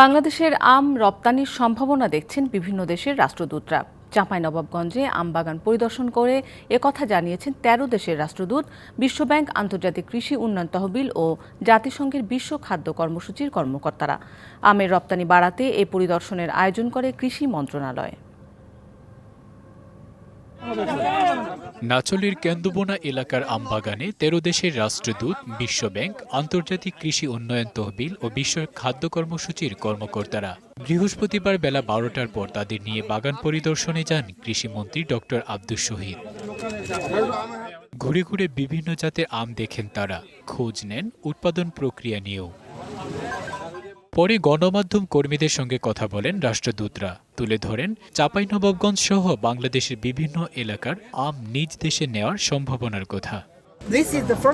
বাংলাদেশের আম রপ্তানির সম্ভাবনা দেখছেন বিভিন্ন দেশের রাষ্ট্রদূতরা। চাঁপাইনবাবগঞ্জে আম বাগান পরিদর্শন করে একথা জানিয়েছেন তেরো দেশের রাষ্ট্রদূত, বিশ্বব্যাংক, আন্তর্জাতিক কৃষি উন্নয়ন তহবিল ও জাতিসংঘের বিশ্ব খাদ্য কর্মসূচির কর্মকর্তারা। আমের রপ্তানি বাড়াতে এ পরিদর্শনের আয়োজন করে কৃষি মন্ত্রণালয়। নাচলের কেন্দুবোনা এলাকার আমবাগানে তেরো দেশের রাষ্ট্রদূত, বিশ্বব্যাংক, আন্তর্জাতিক কৃষি উন্নয়ন তহবিল ও বিশ্ব খাদ্য কর্মসূচির কর্মকর্তারা বৃহস্পতিবার বেলা বারোটার পর তাদের নিয়ে বাগান পরিদর্শনে যান কৃষিমন্ত্রী ডক্টর আব্দুস শহীদ। ঘুরে ঘুরে বিভিন্ন জাতের আম দেখেন তারা, খোঁজ নেন উৎপাদন প্রক্রিয়া নিয়েও। পরে গণমাধ্যম কর্মীদের সঙ্গে কথা বলেন রাষ্ট্রদূতরা। তুলে ধরেন চাঁপাইনবাবগঞ্জ সহ বাংলাদেশের বিভিন্ন এলাকার আম নিজ দেশে নেওয়ার সম্ভাবনার কথা।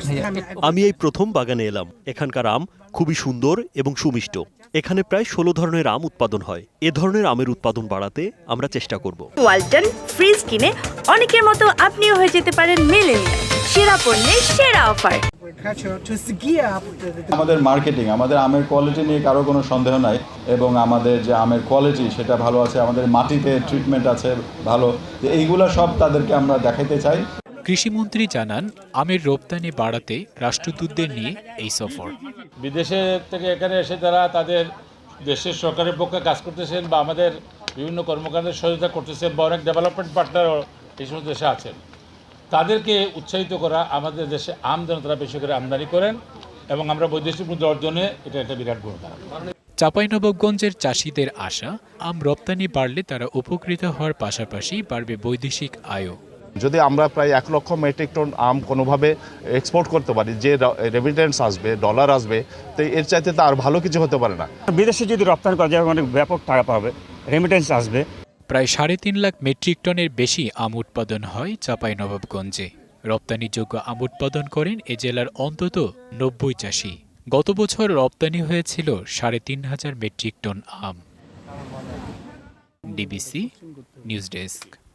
Time আমি এই প্রথম বাগানে এলাম। এখানকার আম খুবই সুন্দর এবং সুমিষ্ট। এখানে প্রায় ষোলো ধরনের আম উৎপাদন হয়। এ ধরনের আমের উৎপাদন বাড়াতে আমরা চেষ্টা করব। ওয়ালটন ফ্রিজ কিনে অনেকের মতো আপনিও হয়ে যেতে পারেন মেলেনিয়া সেরা পণ্যের সেরা অফার। আমাদের মার্কেটিং আমাদের আমের কোয়ালিটি নিয়ে কারও কোনো সন্দেহ নাই এবং আমাদের যে আমের কোয়ালিটি সেটা ভালো আছে আমাদের মাটিতে ট্রিটমেন্ট আছে ভালো। এইগুলো সব তাদেরকে আমরা দেখাইতে চাই। কৃষিমন্ত্রী জানান আমের রপ্তানি বাড়াতে রাষ্ট্রদূতদের নিয়ে এই সফর। বিদেশে থেকে এখানে এসে তারা তাদের দেশের সরকারের পক্ষে কাজ করতেছেন বা আমাদের বিভিন্ন কর্মকাণ্ডের সহযোগিতা করতেছেন বা অনেক ডেভেলপমেন্ট পার্টনারও এই সমস্ত দেশে আছেন। তাদেরকে উৎসাহিত করা আমাদের দেশে আম যেন তারা বেশি করে আমদানি করেন এবং আমরা বৈদেশিক মুদ্রা অর্জনে এটা একটা বিরাট ভূমিকা চাঁপাইনবাবগঞ্জের চাষিদের আশা আম রপ্তানি বাড়লে তারা উপকৃত হওয়ার পাশাপাশি বাড়বে বৈদেশিক আয়ও। যদি আমরা প্রায় এক লক্ষ মেট্রিক টন আম কোনোভাবে এক্সপোর্ট করতে পারি যে রেমিটেন্স আসবে ডলার আসবে তো এর চাইতে তো আর ভালো কিছু হতে পারে না। বিদেশে যদি রপ্তানি করা যায় অনেক ব্যাপক টাকা পাবে রেমিটেন্স আসবে। প্রায় সাড়ে তিন লাখ মেট্রিক টনের বেশি আম উৎপাদন হয় চাঁপাইনবাবগঞ্জে। রপ্তানিযোগ্য আম উৎপাদন করেন এ জেলার অন্তত নব্বই চাষি। গত বছর রপ্তানি হয়েছিল সাড়ে তিন হাজার মেট্রিক টন আম। DBC news desk.